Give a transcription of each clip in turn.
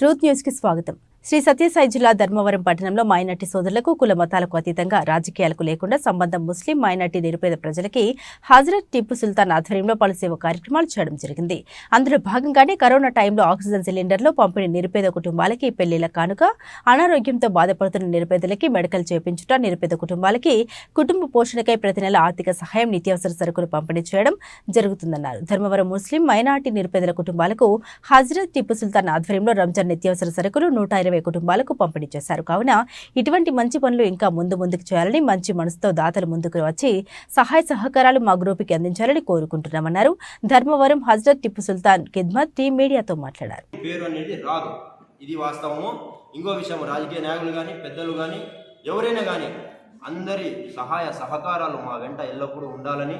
Truth న్యూస్కి స్వాగతం. శ్రీ సత్యసాయి జిల్లా ధర్మవరం పట్టణంలో మైనార్టీ సోదరులకు కుల మతాలకు అతీతంగా రాజకీయాలకు లేకుండా సంబంధం ముస్లిం మైనార్టీ నిరుపేద ప్రజలకి హజరత్ టిప్పు సుల్తాన్ ఆధ్వర్యంలో పలు సేవ కార్యక్రమాలు చేయడం జరిగింది. అందులో భాగంగానే కరోనా టైంలో ఆక్సిజన్ సిలిండర్లో పంపిణీ నిరుపేద కుటుంబాలకి పెళ్ళిళ్ళ కానుక అనారోగ్యంతో బాధపడుతున్న నిరుపేదలకి మెడికల్ చేపించుట నిరుపేద కుటుంబాలకి కుటుంబ పోషణకై ప్రతి నెల ఆర్థిక సహాయం నిత్యావసర సరుకులు పంపిణీ చేయడం జరుగుతుందన్నారు. ధర్మవరం ముస్లిం మైనార్టీ నిరుపేదల కుటుంబాలకు హజరత్ టిప్పు సుల్తాన్ ఆధ్వర్యంలో రంజాన్ నిత్యావసర సరుకులు నూట ఇరవై కుటుంబాలకు పంపిణీ చేశారు. కావున ఇటువంటి మంచి పనులు ఇంకా ముందు ముందుకు చేయాలని మంచి మనసుతో దాతలు ముందుకు వచ్చి సహాయ సహకారాలు మా గ్రూపుకి అందించాలని కోరుకుంటున్నామన్నారు. ధర్మవరం హజరత్ టిప్పు సుల్తాన్ కిద్మత్ టీ మీడియాతో మాట్లాడారు. పేరు అనేది రాదు. ఇది వాస్తవము. ఇంకో విషయం రాజకీయ నాయకులు కానీ పెద్దలు కానీ ఎవరైనా కానీ అందరి సహాయ సహకారాలు మా వెంట ఎల్లప్పుడూ ఉండాలని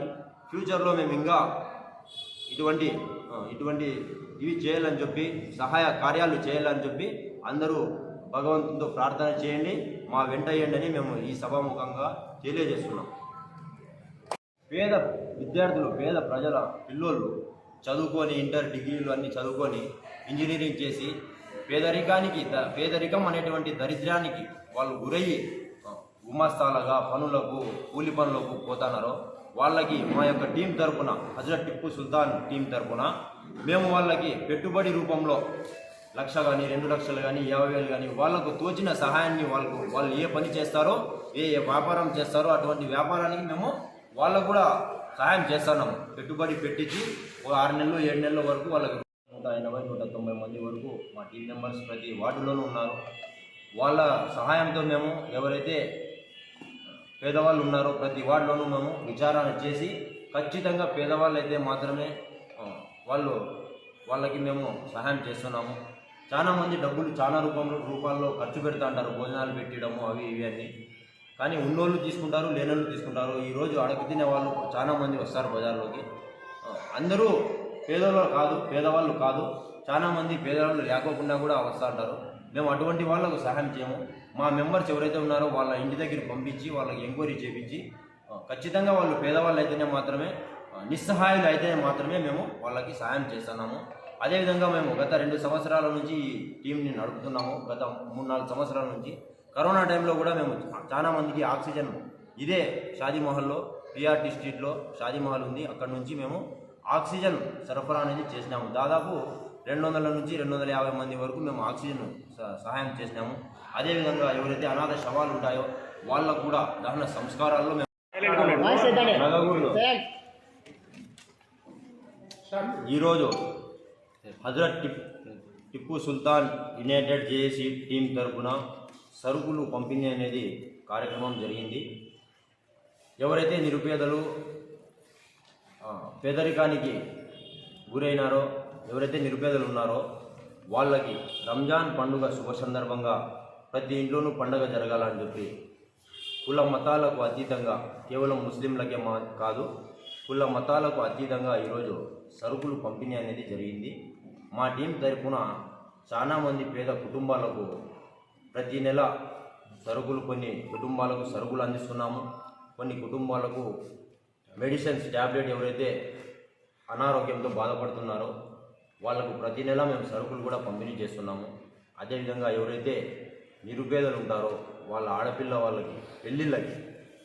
ఫ్యూచర్లో మేము ఇంకా ఇటువంటి ఇటువంటి ఇవి చేయాలని చెప్పి సహాయ కార్యాలు చేయాలని చెప్పి అందరూ భగవంతునితో ప్రార్థన చేయండి మా వెంటయ్యండి అని మేము ఈ సభాముఖంగా తెలియజేస్తున్నాం. పేద విద్యార్థులు పేద ప్రజల పిల్లోళ్ళు చదువుకొని ఇంటర్ డిగ్రీలు అన్నీ చదువుకొని ఇంజనీరింగ్ చేసి పేదరికానికి ద- పేదరికం అనేటువంటి దరిద్రానికి వాళ్ళు గురయ్యి ఆ, పనులకు కూలి పనులకు పోతున్నారో వాళ్ళకి మా యొక్క టీం తరపున హజరత్ టిప్పు సుల్తాన్ టీం తరపున మేము వాళ్ళకి పెట్టుబడి రూపంలో లక్ష కానీ రెండు లక్షలు కానీ యాభై వేలు కానీ వాళ్ళకు తోచిన సహాయాన్ని వాళ్ళకు వాళ్ళు ఏ పని చేస్తారో ఏ ఏ వ్యాపారం చేస్తారో అటువంటి వ్యాపారానికి మేము వాళ్ళకు కూడా సహాయం చేస్తున్నాం పెట్టుబడి పెట్టించి ఒక ఆరు నెలలు ఏడు నెలల వరకు వాళ్ళకి నూట ఎనభై నూట తొంభై మంది వరకు మా టీం మెంబర్స్ ప్రతి వార్డులోనూ ఉన్నారు. వాళ్ళ సహాయంతో మేము ఎవరైతే పేదవాళ్ళు ఉన్నారో ప్రతి వార్డులోనూ మేము విచారణ చేసి ఖచ్చితంగా పేదవాళ్ళు అయితే మాత్రమే వాళ్ళు వాళ్ళకి మేము సహాయం చేస్తున్నాము. చాలా మంది డబ్బులు చాలా రూపంలో రూపాల్లో ఖర్చు పెడతా అంటారు. భోజనాలు పెట్టడము అవి ఇవి అన్నీ. కానీ ఉన్నోళ్ళు తీసుకుంటారు లేనోళ్ళు తీసుకుంటారు. ఈరోజు అడగ తినే వాళ్ళు చాలామంది వస్తారు బజార్లోకి. అందరూ పేదవాళ్ళు కాదు పేదవాళ్ళు కాదు. చాలామంది పేదవాళ్ళు లేకోకుండా కూడా వస్తూ ఉంటారు మేము అటువంటి వాళ్ళకు సహాయం చేయము. మా మెంబర్స్ ఎవరైతే ఉన్నారో వాళ్ళ ఇంటి దగ్గర పంపించి వాళ్ళకి ఎంక్వైరీ చేపించి ఖచ్చితంగా వాళ్ళు పేదవాళ్ళు అయితేనే మాత్రమే నిస్సహాయులు అయితేనే మాత్రమే మేము వాళ్ళకి సహాయం చేస్తున్నాము. అదేవిధంగా మేము గత రెండు సంవత్సరాల నుంచి ఈ టీంని నడుపుతున్నాము. గత మూడు నాలుగు సంవత్సరాల నుంచి. కరోనా టైంలో కూడా మేము చాలా మందికి ఆక్సిజన్ ఇదే షాదీమహల్లో పిఆర్టీ స్ట్రీట్లో షాదీమహల్ ఉంది. అక్కడ నుంచి మేము ఆక్సిజన్ సరఫరా అనేది చేసినాము. దాదాపు రెండు వందల నుంచి రెండు వందల యాభై మంది వరకు మేము ఆక్సిజన్ స- సహాయం చేసినాము. అదేవిధంగా ఎవరైతే అనాథ శవాలు ఉంటాయో వాళ్ళకు కూడా దహన సంస్కారాల్లో మేము ఈరోజు Hazrat tip Tippu Sultan united JAC team తరపున సరుకులు పంపిణీ అనేది కార్యక్రమం జరిగింది. ఎవరైతే నిరుపేదలు పేదరికానికి గురైనారో ఎవరైతే నిరుపేదలు ఉన్నారో వాళ్ళకి రంజాన్ పండుగ శుభ సందర్భంగా ప్రతి ఇంట్లోనూ పండుగ జరగాలని చెప్పి కుల మతాలకు అతీతంగా కేవలం ముస్లింలకే మా కాదు కుల మతాలకు అతీతంగా ఈరోజు సరుకులు పంపిణీ అనేది జరిగింది. మా టీం తరఫున చాలామంది పేద కుటుంబాలకు ప్రతి నెల సరుకులు కొన్ని కుటుంబాలకు సరుకులు అందిస్తున్నాము. కొన్ని కుటుంబాలకు మెడిసిన్స్ ట్యాబ్లెట్ ఎవరైతే అనారోగ్యంతో బాధపడుతున్నారో వాళ్ళకు ప్రతి నెల మేము సరుకులు కూడా పంపిణీ చేస్తున్నాము. అదేవిధంగా ఎవరైతే నిరుపేదలు ఉంటారో వాళ్ళ ఆడపిల్ల వాళ్ళకి పెళ్ళిళ్ళకి